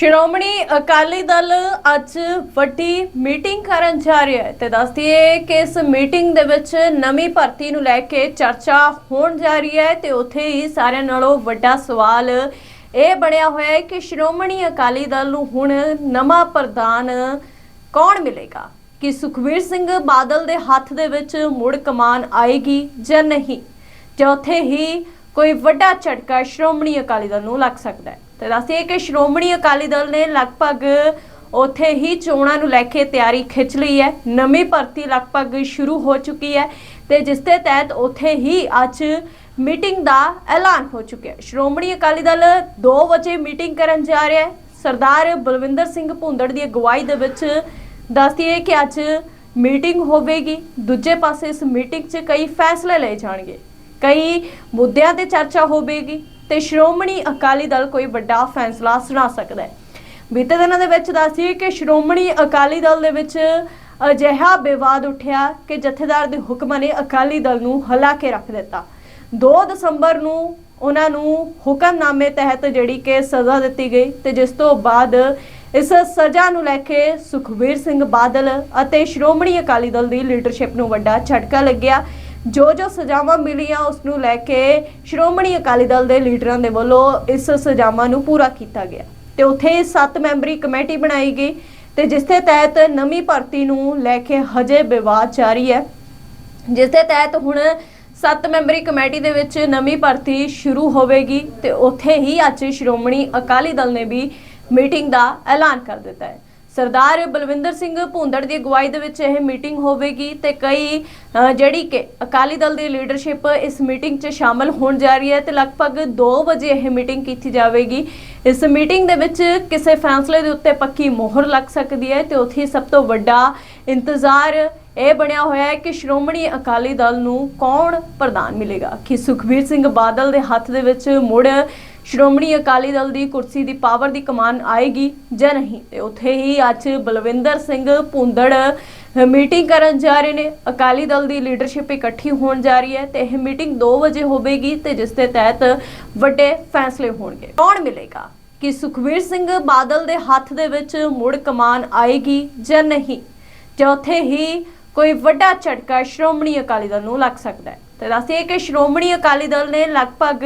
ਸ਼੍ਰੋਮਣੀ ਅਕਾਲੀ ਦਲ ਅੱਜ ਵੱਡੀ ਮੀਟਿੰਗ ਕਰਨ ਜਾ ਰਿਹਾ ਹੈ ਤੇ ਦੱਸ ਦਈਏ ਕਿ ਇਸ ਮੀਟਿੰਗ ਦੇ ਵਿੱਚ ਨਵੀਂ ਭਰਤੀ ਨੂੰ ਲੈ ਕੇ ਚਰਚਾ ਹੋਣ ਜਾ ਰਹੀ ਹੈ ਤੇ ਉੱਥੇ ਹੀ ਸਾਰਿਆਂ ਨਾਲੋਂ ਵੱਡਾ ਸਵਾਲ ਇਹ ਬਣਿਆ ਹੋਇਆ ਹੈ ਕਿ ਸ਼੍ਰੋਮਣੀ ਅਕਾਲੀ ਦਲ ਨੂੰ ਹੁਣ ਨਵਾਂ ਪ੍ਰਧਾਨ ਕੌਣ ਮਿਲੇਗਾ? ਕਿ ਸੁਖਵੀਰ ਸਿੰਘ ਬਾਦਲ ਦੇ ਹੱਥ ਦੇ ਵਿੱਚ ਮੁੜ ਕਮਾਨ ਆਏਗੀ ਜਾਂ ਨਹੀਂ? ਜਾਂ ਉੱਥੇ ਹੀ ਕੋਈ ਵੱਡਾ ਝਟਕਾ ਸ਼੍ਰੋਮਣੀ ਅਕਾਲੀ ਦਲ ਨੂੰ ਲੱਗ ਸਕਦਾ ਹੈ? ਤੇ ਦੱਸਿਏ ਕਿ ਸ਼੍ਰੋਮਣੀ ਅਕਾਲੀ ਦਲ ਨੇ ਲਗਭਗ ਉੱਥੇ ਹੀ ਚੋਣਾਂ ਨੂੰ ਲੈ ਕੇ ਤਿਆਰੀ ਖਿੱਚ ਲਈ ਹੈ। ਨਵੀਂ ਭਰਤੀ ਲਗਭਗ ਸ਼ੁਰੂ ਹੋ ਚੁੱਕੀ ਹੈ ਤੇ ਜਿਸ ਦੇ ਤਹਿਤ ਉੱਥੇ ਹੀ ਅੱਜ ਮੀਟਿੰਗ ਦਾ ਐਲਾਨ ਹੋ ਚੁੱਕਿਆ ਹੈ। ਸ਼੍ਰੋਮਣੀ ਅਕਾਲੀ ਦਲ 2 ਵਜੇ ਮੀਟਿੰਗ ਕਰਨ ਜਾ ਰਿਹਾ ਹੈ। ਸਰਦਾਰ ਬਲਵਿੰਦਰ ਸਿੰਘ ਭੁੰਦੜ ਦੀ ਅਗਵਾਈ ਦੇ ਵਿੱਚ ਦੱਸਦੀਏ ਕਿ ਅੱਜ ਮੀਟਿੰਗ ਹੋਵੇਗੀ। ਦੂਜੇ ਪਾਸੇ ਇਸ ਮੀਟਿੰਗ 'ਚ ਕਈ ਫੈਸਲੇ ਲਏ ਜਾਣਗੇ। ਕਈ ਮੁੱਦਿਆਂ ਤੇ ਚਰਚਾ ਹੋਵੇਗੀ। ਤੇ ਸ਼੍ਰੋਮਣੀ ਅਕਾਲੀ ਦਲ ਕੋਈ ਵੱਡਾ ਫੈਸਲਾ ਸੁਣਾ ਸਕਦਾ ਹੈ। ਬੀਤੇ ਦਿਨਾਂ ਦੇ ਵਿੱਚ ਦੱਸੀਏ ਕਿ ਸ਼੍ਰੋਮਣੀ ਅਕਾਲੀ ਦਲ ਦੇ ਵਿੱਚ ਅਜਿਹਾ ਵਿਵਾਦ ਉੱਠਿਆ ਕਿ ਜਥੇਦਾਰ ਦੇ ਹੁਕਮਾਂ ਨੇ ਅਕਾਲੀ ਦਲ ਨੂੰ ਹਲਾ ਕੇ ਰੱਖ ਦਿੱਤਾ। 2 ਦਸੰਬਰ ਨੂੰ ਉਹਨਾਂ ਨੂੰ ਹੁਕਮਨਾਮੇ ਤਹਿਤ ਜਿਹੜੀ ਕਿ ਸਜ਼ਾ ਦਿੱਤੀ ਗਈ ਤੇ ਜਿਸ ਤੋਂ ਬਾਅਦ ਇਸ ਸਜ਼ਾ ਨੂੰ ਲੈ ਕੇ ਸੁਖਵੀਰ ਸਿੰਘ ਬਾਦਲ ਅਤੇ ਸ਼੍ਰੋਮਣੀ ਅਕਾਲੀ ਦਲ ਦੀ ਲੀਡਰਸ਼ਿਪ ਨੂੰ ਵੱਡਾ ਝਟਕਾ ਲੱਗਿਆ। ਜੋ ਜੋ ਸਜ਼ਾਵਾਂ ਮਿਲੀਆਂ ਉਸ ਨੂੰ ਲੈ ਕੇ ਸ਼੍ਰੋਮਣੀ ਅਕਾਲੀ ਦਲ ਦੇ ਲੀਡਰਾਂ ਦੇ ਵੱਲੋਂ ਇਸ ਸਜ਼ਾਵਾਂ ਨੂੰ ਪੂਰਾ ਕੀਤਾ ਗਿਆ। ਤੇ ਉੱਥੇ 7 ਮੈਂਬਰੀ ਕਮੇਟੀ ਬਣਾਈ ਗਈ ਤੇ ਜਿਸ ਦੇ ਤਹਿਤ ਨਵੀਂ ਭਰਤੀ ਨੂੰ ਲੈ ਕੇ ਹਜੇ ਵਿਵਾਦ ਜਾਰੀ ਹੈ। ਜਿਸ ਦੇ ਤਹਿਤ ਹੁਣ 7 ਮੈਂਬਰੀ ਕਮੇਟੀ ਦੇ ਵਿੱਚ ਨਵੀਂ ਭਰਤੀ ਸ਼ੁਰੂ ਹੋਵੇਗੀ ਤੇ ਉੱਥੇ ਹੀ ਅੱਜ ਸ਼੍ਰੋਮਣੀ ਅਕਾਲੀ ਦਲ ਨੇ ਵੀ ਮੀਟਿੰਗ ਦਾ ਐਲਾਨ ਕਰ ਦਿੱਤਾ ਹੈ। ਸਰਦਾਰ ਬਲਵਿੰਦਰ ਸਿੰਘ ਭੁੰਦੜ ਦੀ ਅਗਵਾਈ ਦੇ ਵਿੱਚ ਇਹ ਮੀਟਿੰਗ ਹੋਵੇਗੀ ਤੇ ਕਈ ਜਿਹੜੀ ਕਿ ਅਕਾਲੀ ਦਲ ਦੀ ਲੀਡਰਸ਼ਿਪ ਇਸ ਮੀਟਿੰਗ 'ਚ ਸ਼ਾਮਲ ਹੋਣ ਜਾ ਰਹੀ ਹੈ ਤੇ ਲਗਭਗ 2 ਵਜੇ ਇਹ ਮੀਟਿੰਗ ਕੀਤੀ ਜਾਵੇਗੀ। ਇਸ ਮੀਟਿੰਗ ਦੇ ਵਿੱਚ ਕਿਸੇ ਫੈਸਲੇ ਦੇ ਉੱਤੇ ਪੱਕੀ ਮੋਹਰ ਲੱਗ ਸਕਦੀ ਹੈ ਤੇ ਉੱਥੇ ਸਭ ਤੋਂ ਵੱਡਾ ਇੰਤਜ਼ਾਰ ਇਹ ਬਣਿਆ ਹੋਇਆ ਹੈ ਕਿ ਸ਼੍ਰੋਮਣੀ ਅਕਾਲੀ ਦਲ ਨੂੰ ਕੌਣ ਪ੍ਰਧਾਨ ਮਿਲੇਗਾ। ਕਿ ਸੁਖਬੀਰ ਸਿੰਘ ਬਾਦਲ ਦੇ ਹੱਥ ਦੇ ਵਿੱਚ ਮੁੜ ਸ਼੍ਰੋਮਣੀ ਅਕਾਲੀ ਦਲ ਦੀ ਕੁਰਸੀ ਦੀ ਪਾਵਰ ਦੀ ਕਮਾਨ ਆਏਗੀ ਜਾਂ ਨਹੀਂ? ਤੇ ਉੱਥੇ ਹੀ ਅੱਜ ਬਲਵਿੰਦਰ ਸਿੰਘ ਭੁੰਦੜ ਮੀਟਿੰਗ ਕਰਨ ਜਾ ਰਹੇ ਨੇ। ਅਕਾਲੀ ਦਲ ਦੀ ਲੀਡਰਸ਼ਿਪ ਇਕੱਠੀ ਹੋਣ ਜਾ ਰਹੀ ਹੈ ਤੇ ਇਹ ਮੀਟਿੰਗ 2 ਵਜੇ ਹੋਵੇਗੀ ਤੇ ਜਿਸ ਦੇ ਤਹਿਤ ਵੱਡੇ ਫੈਸਲੇ ਹੋਣਗੇ। ਕੌਣ ਮਿਲੇਗਾ? ਕਿ ਸੁਖਵੀਰ ਸਿੰਘ ਬਾਦਲ ਦੇ ਹੱਥ ਦੇ ਵਿੱਚ ਮੁੜ ਕਮਾਨ ਆਏਗੀ ਜਾਂ ਨਹੀਂ? ਜਾਂ ਉੱਥੇ ਹੀ ਕੋਈ ਵੱਡਾ ਝਟਕਾ ਸ਼੍ਰੋਮਣੀ ਅਕਾਲੀ ਦਲ ਨੂੰ ਲੱਗ ਸਕਦਾ ਹੈ? ਤੇ ਦੱਸਿਏ ਕਿ ਸ਼੍ਰੋਮਣੀ ਅਕਾਲੀ ਦਲ ਨੇ ਲਗਭਗ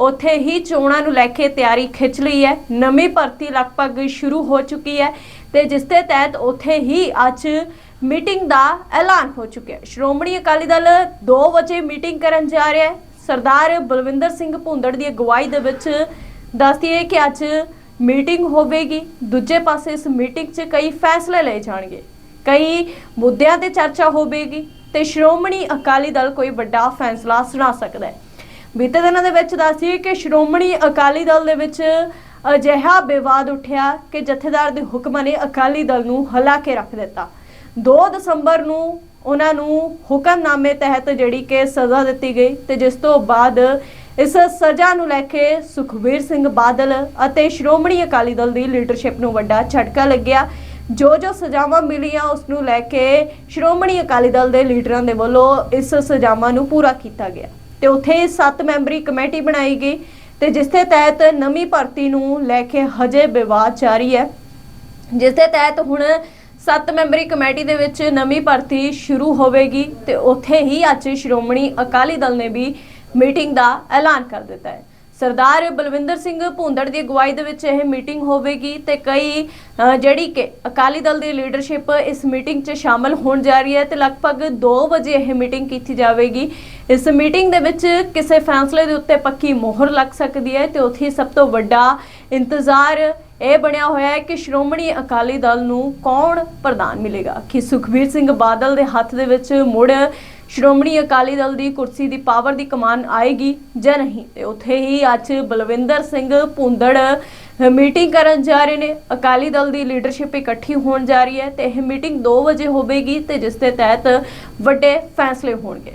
ਉੱਥੇ ਹੀ ਚੋਣਾਂ ਨੂੰ ਲੈ ਕੇ ਤਿਆਰੀ ਖਿੱਚ ਲਈ ਹੈ। ਨਵੀਂ ਭਰਤੀ ਲਗਭਗ ਸ਼ੁਰੂ ਹੋ ਚੁੱਕੀ ਹੈ ਤੇ ਜਿਸ ਦੇ ਤਹਿਤ ਉੱਥੇ ਹੀ ਅੱਜ ਮੀਟਿੰਗ ਦਾ ਐਲਾਨ ਹੋ ਚੁੱਕਿਆ ਹੈ। ਸ਼੍ਰੋਮਣੀ ਅਕਾਲੀ ਦਲ 2 ਵਜੇ ਮੀਟਿੰਗ ਕਰਨ ਜਾ ਰਿਹਾ ਹੈ। ਸਰਦਾਰ ਬਲਵਿੰਦਰ ਸਿੰਘ ਭੁੰਦੜ ਦੀ ਅਗਵਾਈ ਦੇ ਵਿੱਚ ਦੱਸਦੀਏ ਕਿ ਅੱਜ ਮੀਟਿੰਗ ਹੋਵੇਗੀ। ਦੂਜੇ ਪਾਸੇ ਇਸ ਮੀਟਿੰਗ 'ਚ ਕਈ ਫੈਸਲੇ ਲਏ ਜਾਣਗੇ। ਕਈ ਮੁੱਦਿਆਂ ਤੇ ਚਰਚਾ ਹੋਵੇਗੀ ਤੇ ਸ਼੍ਰੋਮਣੀ ਅਕਾਲੀ ਦਲ ਕੋਈ ਵੱਡਾ ਫੈਸਲਾ ਸੁਣਾ ਸਕਦਾ ਹੈ। ਬੀਤੇ ਦਿਨਾਂ ਦੇ ਵਿੱਚ ਦੱਸੀਏ ਕਿ ਸ਼੍ਰੋਮਣੀ ਅਕਾਲੀ ਦਲ ਦੇ ਵਿੱਚ ਅਜਿਹਾ ਵਿਵਾਦ ਉੱਠਿਆ ਕਿ ਜਥੇਦਾਰ ਦੇ ਹੁਕਮਾਂ ਨੇ ਅਕਾਲੀ ਦਲ ਨੂੰ ਹਲਾ ਕੇ ਰੱਖ ਦਿੱਤਾ। 2 ਦਸੰਬਰ ਨੂੰ ਉਹਨਾਂ ਨੂੰ ਹੁਕਮਨਾਮੇ ਤਹਿਤ ਜਿਹੜੀ ਕਿ ਸਜ਼ਾ ਦਿੱਤੀ ਗਈ ਤੇ ਜਿਸ ਤੋਂ ਬਾਅਦ ਇਸ ਸਜ਼ਾ ਨੂੰ ਲੈ ਕੇ ਸੁਖਵੀਰ ਸਿੰਘ ਬਾਦਲ ਅਤੇ ਸ਼੍ਰੋਮਣੀ ਅਕਾਲੀ ਦਲ ਦੀ ਲੀਡਰਸ਼ਿਪ ਨੂੰ ਵੱਡਾ ਝਟਕਾ ਲੱਗਿਆ। ਜੋ ਜੋ ਸਜ਼ਾਵਾਂ ਮਿਲੀਆਂ, ਉਸ ਨੂੰ ਲੈ ਕੇ ਸ਼੍ਰੋਮਣੀ ਅਕਾਲੀ ਦਲ ਦੇ ਲੀਡਰਾਂ ਦੇ ਵੱਲੋਂ ਇਸ ਸਜ਼ਾਵਾਂ ਨੂੰ ਪੂਰਾ ਕੀਤਾ ਗਿਆ। ਤੇ ਉੱਥੇ 7 ਮੈਂਬਰੀ ਕਮੇਟੀ ਬਣਾਈ ਗਈ ਤੇ ਜਿਸ ਦੇ ਤਹਿਤ ਨਵੀਂ ਭਰਤੀ ਨੂੰ ਲੈ ਕੇ ਹਜੇ ਵਿਵਾਦ ਜਾਰੀ ਹੈ। ਜਿਸ ਦੇ ਤਹਿਤ ਹੁਣ 7 ਮੈਂਬਰੀ ਕਮੇਟੀ ਦੇ ਵਿੱਚ ਨਵੀਂ ਭਰਤੀ ਸ਼ੁਰੂ ਹੋਵੇਗੀ ਤੇ ਉੱਥੇ ਹੀ ਅੱਜ ਸ਼੍ਰੋਮਣੀ ਅਕਾਲੀ ਦਲ ਨੇ ਵੀ ਮੀਟਿੰਗ ਦਾ ਐਲਾਨ ਕਰ ਦਿੱਤਾ ਹੈ। ਸਰਦਾਰ ਬਲਵਿੰਦਰ ਸਿੰਘ ਭੁੰਦੜ ਦੀ ਅਗਵਾਈ ਦੇ ਵਿੱਚ ਇਹ ਮੀਟਿੰਗ ਹੋਵੇਗੀ ਤੇ ਕਈ ਜਿਹੜੀ ਕਿ ਅਕਾਲੀ ਦਲ ਦੀ ਲੀਡਰਸ਼ਿਪ ਇਸ ਮੀਟਿੰਗ 'ਚ ਸ਼ਾਮਲ ਹੋਣ ਜਾ ਰਹੀ ਹੈ ਤੇ ਲਗਭਗ 2 ਵਜੇ ਇਹ ਮੀਟਿੰਗ ਕੀਤੀ ਜਾਵੇਗੀ। ਇਸ ਮੀਟਿੰਗ ਦੇ ਵਿੱਚ ਕਿਸੇ ਫੈਸਲੇ ਦੇ ਉੱਤੇ ਪੱਕੀ ਮੋਹਰ ਲੱਗ ਸਕਦੀ ਹੈ ਤੇ ਉੱਥੇ ਸਭ ਤੋਂ ਵੱਡਾ ਇੰਤਜ਼ਾਰ ਇਹ ਬਣਿਆ ਹੋਇਆ ਹੈ ਕਿ ਸ਼੍ਰੋਮਣੀ ਅਕਾਲੀ ਦਲ ਨੂੰ ਕੌਣ ਪ੍ਰਧਾਨ ਮਿਲੇਗਾ? ਕਿ ਸੁਖਬੀਰ ਸਿੰਘ ਬਾਦਲ ਦੇ ਹੱਥ ਦੇ ਵਿੱਚ ਮੁੜ ਸ਼੍ਰੋਮਣੀ ਅਕਾਲੀ ਦਲ ਦੀ ਕੁਰਸੀ ਦੀ ਪਾਵਰ ਦੀ ਕਮਾਨ ਆਏਗੀ ਜਾਂ ਨਹੀਂ? ਤੇ ਉੱਥੇ ਹੀ ਅੱਜ ਬਲਵਿੰਦਰ ਸਿੰਘ ਭੁੰਦੜ ਮੀਟਿੰਗ ਕਰਨ ਜਾ ਰਹੇ ਨੇ। ਅਕਾਲੀ ਦਲ ਦੀ ਲੀਡਰਸ਼ਿਪ ਇਕੱਠੀ ਹੋਣ ਜਾ ਰਹੀ ਹੈ ਤੇ ਇਹ ਮੀਟਿੰਗ 2 ਵਜੇ ਹੋਵੇਗੀ ਤੇ ਜਿਸ ਦੇ ਤਹਿਤ ਵੱਡੇ ਫੈਸਲੇ ਹੋਣਗੇ।